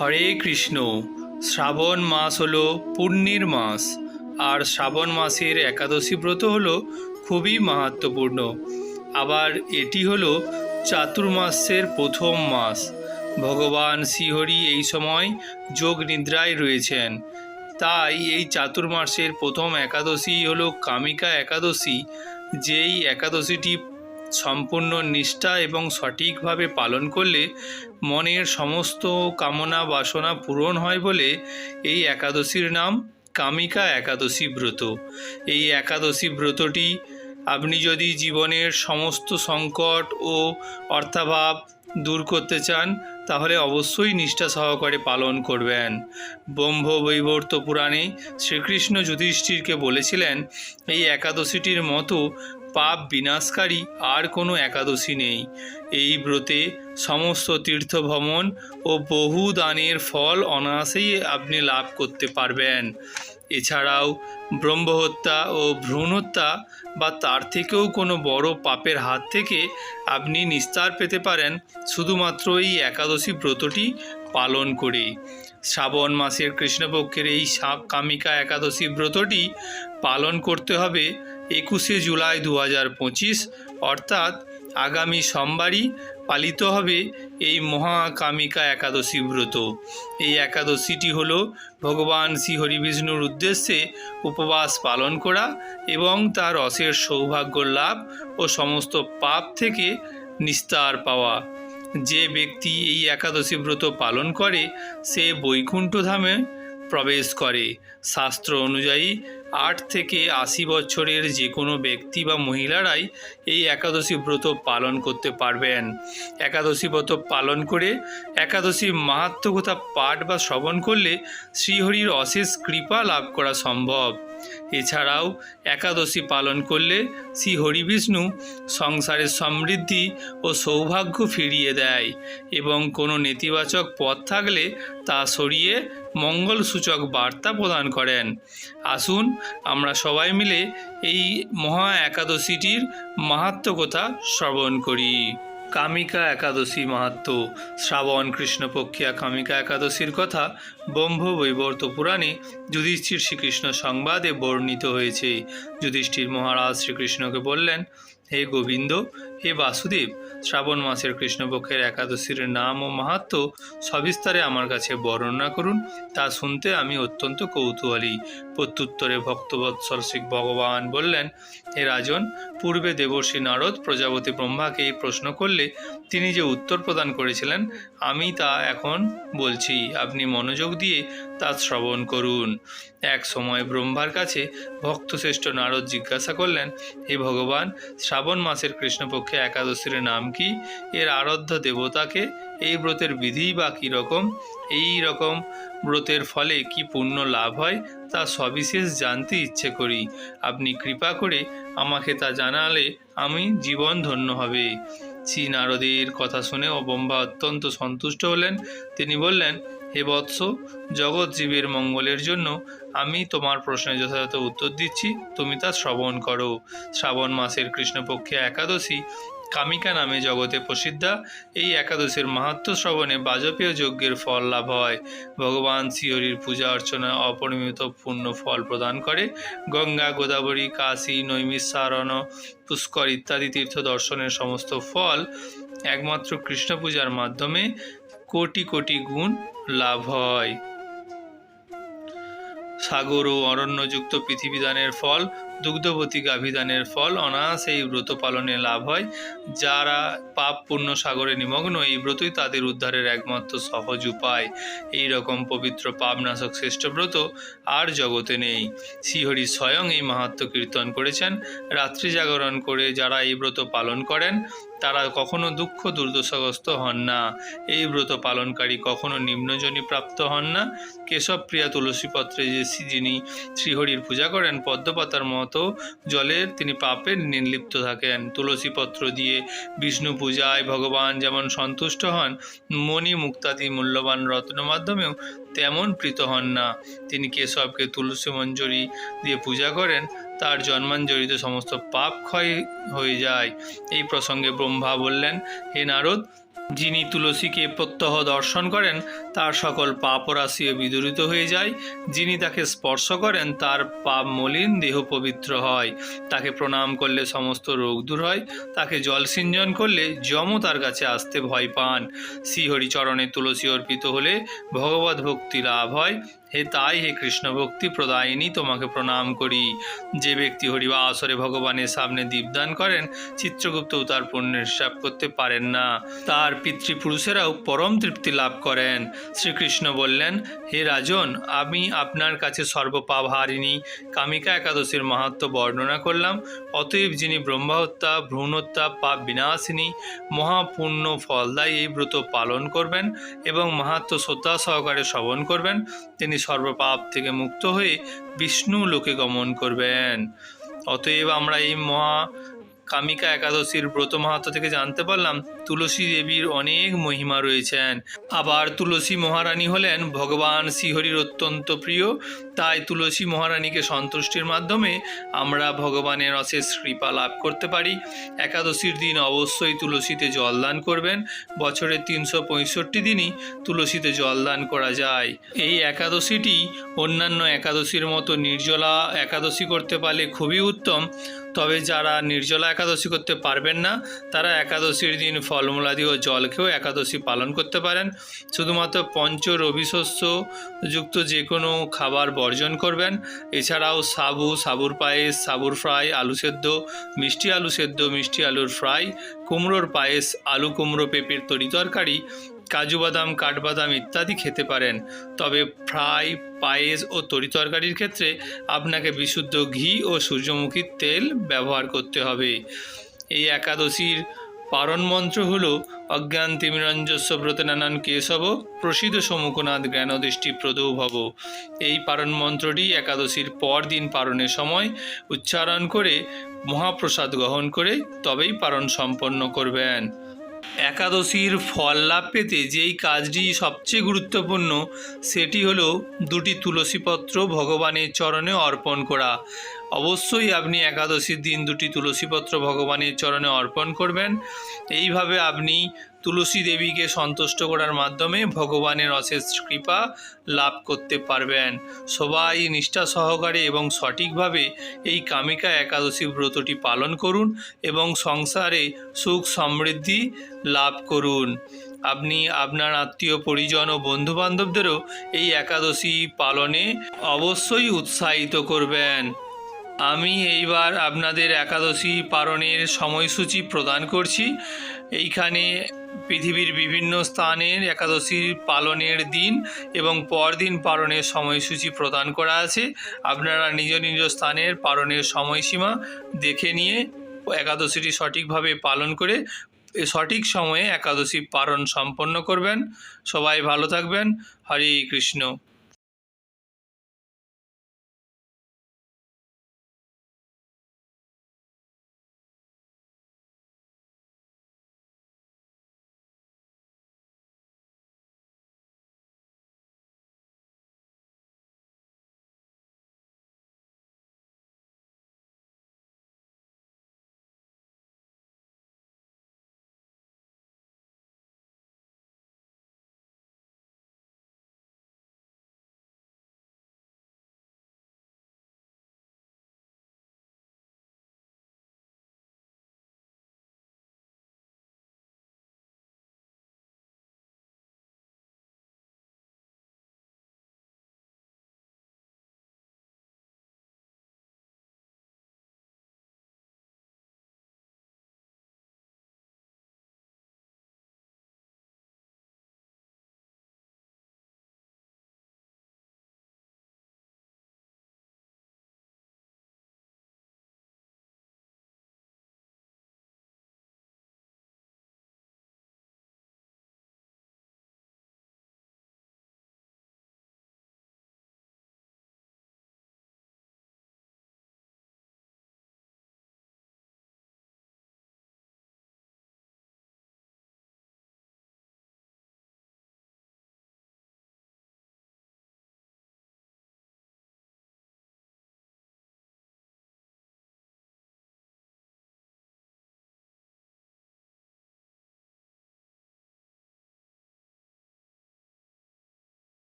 হরে কৃষ্ণ, শ্রাবণ মাস হলো পুণ্যের মাস, আর শ্রাবণ মাসের একাদশী ব্রত হলো খুবই মাহাত্মপূর্ণ আবার এটি হলো চাতুর্মাসের প্রথম মাস। ভগবান শ্রীহরি এই সময় যোগ নিদ্রায় রয়েছেন। তাই এই চাতুর্মাসের প্রথম একাদশী হলো কামিকা একাদশী, যেই একাদশীটি সম্পূর্ণ নিষ্ঠা এবং সঠিকভাবে পালন করলে মনের সমস্ত কামনা বাসনা পূরণ হয় বলে এই একাদশীর নাম কামিকা একাদশী ব্রত। এই একাদশী ব্রতটি আপনি যদি জীবনের সমস্ত সংকট ও অর্থাভাব দূর করতে চান, তাহলে অবশ্যই নিষ্ঠা সহকারে পালন করবেন। ব্রহ্ম বৈবর্ত পুরাণে শ্রীকৃষ্ণ যুধিষ্ঠিরকে বলেছিলেন, এই একাদশীটির মতো পাপ বিনাশকারী আর কোনো একাদশী নেই। এই ব্রতে সমস্ত তীর্থ ভ্রমণ ও বহু দানের ফল অনায়াসেই আপনি লাভ করতে পারবেন। এছাড়াও ব্রহ্মহত্যা ও ভ্রূণহত্যা বা তার থেকেও কোনো বড় পাপের হাত থেকে আপনি নিস্তার পেতে পারেন শুধুমাত্র এই একাদশী ব্রতটি পালন করে শ্রাবণ মাসের কৃষ্ণপক্ষের এই কামিকা একাদশী ব্রতটি পালন করতে হবে একুশে জুলাই দু হাজার পঁচিশ, অর্থাৎ আগামী সোমবারই পালিত হবে এই মহাকামিকা একাদশী ব্রত। এই একাদশীটি হল ভগবান শ্রী হরি বিষ্ণুর উদ্দেশ্যে উপবাস পালন করা এবং তার রসের সৌভাগ্য লাভ ও সমস্ত পাপ থেকে নিস্তার পাওয়া। যে ব্যক্তি এই একাদশী ব্রত পালন করে, সে বৈকুণ্ঠ ধামে প্রবেশ করে। শাস্ত্র অনুযায়ী, আট থেকে আশি বছরের যে কোনো ব্যক্তি বা মহিলারাই এই একাদশী ব্রত পালন করতে পারবেন। একাদশী ব্রত পালন করে একাদশীর মাহাত্মকতা পাঠ বা শ্রবণ করলে শ্রীহরির অশেষ কৃপা লাভ করা সম্ভব। এছাড়াও একাদশী পালন করলে শ্রী হরি বিষ্ণু সংসারের সমৃদ্ধি ও সৌভাগ্য ফিরিয়ে দেয় এবং কোনো নেতিবাচক পথ থাকলে তা সরিয়ে মঙ্গলসূচক বার্তা প্রদান করেন। আসুন আমরা সবাই মিলে এই মহা একাদশীটির মাহাত্ম কথা শ্রবণ করি। কামিকা একাদশী মাহাত্ম, শ্রাবণ কৃষ্ণপক্ষিয়া কামিকা একাদশীর কথা ব্রহ্ম বৈবর্ত পুরাণে যুধিষ্ঠির শ্রীকৃষ্ণ সংবাদে বর্ণিত হয়েছে। যুধিষ্ঠির মহারাজ শ্রীকৃষ্ণকে বললেন, হে গোবিন্দ হে বাসুদেব, শ্রাবণ মাসের কৃষ্ণপক্ষের একাদশীর নাম ও মাহাত্ম সবিস্তারে আমার কাছে বর্ণনা করুন, তা শুনতে আমি অত্যন্ত কৌতূহলী। প্রত্যুত্তরে ভক্তবৎসল শ্রী ভগবান বললেন, হে রাজন, পূর্বে দেবর্ষী নারদ প্রজাপতি ব্রহ্মাকে এই প্রশ্ন করলে তিনি যে উত্তর প্রদান করেছিলেন, আমি তা এখন বলছি। আপনি মনোযোগ দিয়ে তা শ্রবণ করুন। এক সময় ব্রহ্মার কাছে ভক্তশ্রেষ্ঠ নারদ জিজ্ঞাসা করলেন, হে ভগবান, শ্রাবণ মাসের কৃষ্ণপক্ষে একাদশীর নাম কি? এর আরাধ্য দেবতাকে এই ব্রতের বিধি বা কী রকম? এই রকম ব্রতের ফলে কি পুণ্য লাভ হয়? তা সবিশেষ জানতে ইচ্ছে করি। আপনি কৃপা করে আমাকে তা জানালে আমি জীবন ধন্য হবে। শ্রী নারদের কথা শুনে অবম্বা অত্যন্ত সন্তুষ্ট হলেন। তিনি বললেন হে বৎস, জগৎ জীবের মঙ্গলের জন্য আমি তোমার প্রশ্নের যথাযথ উত্তর দিচ্ছি, তুমি তা শ্রবণ করো। শ্রাবণ মাসের কৃষ্ণপক্ষে একাদশী, কামিকা নামে জগতে প্রসিদ্ধা, এই একাদশীর মাহাত্ম শ্রবণে বাজপেয় যজ্ঞের ফল লাভ হয়। ভগবান শ্রীহরির পূজা অর্চনা অপরিমিত পূর্ণ ফল প্রদান করে, গঙ্গা, গোদাবরী, কাশী, নৈমিষারণ্য, পুষ্কর ইত্যাদি তীর্থ দর্শনের সমস্ত ফল একমাত্র কৃষ্ণ পূজার মাধ্যমে কোটি কোটি গুণ লাভ হয়। সাগর ও অরণ্যযুক্ত পৃথিবীদানের ফল, দুগ্ধবতী গাভীদানের ফল, অনায়াসে এই ব্রত পালনে লাভ হয়। যারা পাপ পূর্ণ সাগরে নিমগ্ন, এই ব্রতই তাদের উদ্ধারের একমাত্র সহজ উপায়। এই রকম পবিত্র পাপনাশক শ্রেষ্ঠ ব্রত আর জগতে নেই। শ্রীহরি স্বয়ং এই মাহাত্ম কীর্তন করেছেন। রাত্রি জাগরণ করে যারা এই ব্রত পালন করেন তারা কখনো দুঃখ দুর্দশাগ্রস্ত হন না। এই ব্রত পালনকারী কখনো নিম্নজনী প্রাপ্ত হন না। কেশব প্রিয়া তুলসীপত্রে যে যিনি শ্রীহরির পূজা করেন, পদ্মপাতার মতো জলের তিনি পাপে নির্লিপ্ত থাকেন। তুলসীপত্র দিয়ে বিষ্ণু পূজায় ভগবান যেমন সন্তুষ্ট হন, মণি মুক্তাদি মূল্যবান রত্ন মাধ্যমেও তেমন প্রীত হন না। তিনি কেশবকে তুলসী মঞ্জরি দিয়ে পূজা করেন। তার জন্মাঞ্জলিতে সমস্ত পাপ ক্ষয় হয়ে যায়। এই প্রসঙ্গে ব্রহ্মা বললেন, হে নারদ, যিনি তুলসীকে প্রত্যহ দর্শন করেন তার সকল পাপ রাশিও বিদূরিত হয়ে যায়। যিনি তাকে স্পর্শ করেন, তার পাপ মলিন দেহ পবিত্র হয়। তাকে প্রণাম করলে সমস্ত রোগ দূর হয়। তাকে জল সিঞ্জন করলে যমও তার কাছে আসতে ভয় পান। শ্রীহরি চরণে তুলসী অর্পিত হলে ভগবত ভক্তি লাভ হয়। হে তাই, হে কৃষ্ণ ভক্তি, প্রদায়িনী তোমাকে প্রণাম করি। যে ব্যক্তি হরিবা আসরে ভগবানের সামনে দীপদান করেন, চিত্রগুপ্তও তার পুণ্যের হিসাব করতে পারেন না। তার পিতৃপুরুষেরাও পরম তৃপ্তি লাভ করেন। শ্রীকৃষ্ণ বললেন, হে রাজন, আমি আপনার কাছে সর্বপাপহারিণী। কামিকা একাদশীর মাহাত্ম বর্ণনা করলাম। অতএব যিনি ব্রহ্মহত্যা, ভ্রূণহত্যা, পাপ বিনাশিনী, মহাপূর্ণ ফলদায়ী এই ব্রত পালন করবেন এবং মাহাত্ম শ্রদ্ধা সহকারে শ্রবণ করবেন, তিনি সর্বপাপ থেকে মুক্ত হয়ে বিষ্ণু লোকে গমন করবেন। অতএব আমরা এই মহা কামিকা একাদশীর ব্রত মাহাত্ম থেকে জানতে পারলাম তুলসী দেবীর অনেক মহিমা রয়েছেন। আবার তুলসী মহারানী হলেন ভগবান শ্রীহরির অত্যন্ত প্রিয়। তাই তুলসী মহারানীকে সন্তুষ্টির মাধ্যমে আমরা ভগবানের অশেষ কৃপা লাভ করতে পারি। একাদশীর দিন অবশ্যই তুলসীতে জলদান করবেন। বছরের তিনশো পঁয়ষট্টি দিনই তুলসীতে জলদান করা যায়। এই একাদশীটি অন্যান্য একাদশীর মতো নির্জলা একাদশী করতে পারলে খুবই উত্তম। তবে যারা নির্জলা একাদশী করতে পারবেন না, তারা একাদশীর দিন ফলমূলাদি ও জল খেয়েও একাদশী পালন করতে পারেন। শুধুমাত্র পঞ্চ রবিশস্য যুক্ত যে কোনো খাবার বর্জন করবেন। এছাড়াও সাবু, সাবুর পায়েস, সাবুর ফ্রাই, আলু সেদ্ধ, মিষ্টি আলু সেদ্ধ, মিষ্টি আলুর ফ্রাই, কুমড়োর পায়েস, আলু কুমড়ো পেঁপের তরি তরকারি কাজু বাদাম কাঠবাদাম ইত্যাদি খেতে পারেন। তবে ফ্রাই, পায়েস ও তরি তরকারির ক্ষেত্রে আপনাকে বিশুদ্ধ ঘি ও সূর্যমুখীর তেল ব্যবহার করতে হবে। এই একাদশীর পারণ মন্ত্র হল, অজ্ঞান তিমিরঞ্জস্ব ব্রতনানন কেশব, প্রসিদ্ধ সমুখনাথ জ্ঞানদৃষ্টি প্রদৌ ভব এই পারণ মন্ত্রটি একাদশীর পর দিন পারণের সময় উচ্চারণ করে, মহাপ্রসাদ গ্রহণ করে তবেই পারণ সম্পন্ন করবেন। একাদশীর ফল লাভ পেতে যেই কাজটি সবচেয়ে গুরুত্বপূর্ণ, সেটি হলো দুটি তুলসীপত্র ভগবানের চরণে অর্পণ করা। অবশ্যই আপনি একাদশীর দিন দুটি তুলসীপত্র ভগবানের চরণে অর্পণ করবেন। এইভাবে আপনি তুলসী দেবীকে সন্তুষ্ট করার মাধ্যমে ভগবানের অশেষ কৃপা লাভ করতে পারবেন। সবাই নিষ্ঠা সহকারে এবং সঠিকভাবে এই কামিকা একাদশী ব্রতটি পালন করুন এবং সংসারে সুখ সমৃদ্ধি লাভ করুন। আপনি আপনার আত্মীয়, পরিজন ও বন্ধুবান্ধবদেরও এই একাদশী পালনে অবশ্যই উৎসাহিত করবেন। আমি এইবার আপনাদের একাদশী পালনের সময়সূচি প্রদান করছি। এইখানে পৃথিবীর বিভিন্ন স্থানের একাদশীর পালনের দিন এবং পরদিন পালনের সময়সূচি প্রদান করা আছে। আপনারা নিজ নিজ স্থানের পালনের সময়সীমা দেখে নিয়ে একাদশীটি সঠিকভাবে পালন করে সঠিক সময়ে একাদশী পালন সম্পন্ন করবেন। সবাই ভালো থাকবেন। হরে কৃষ্ণ।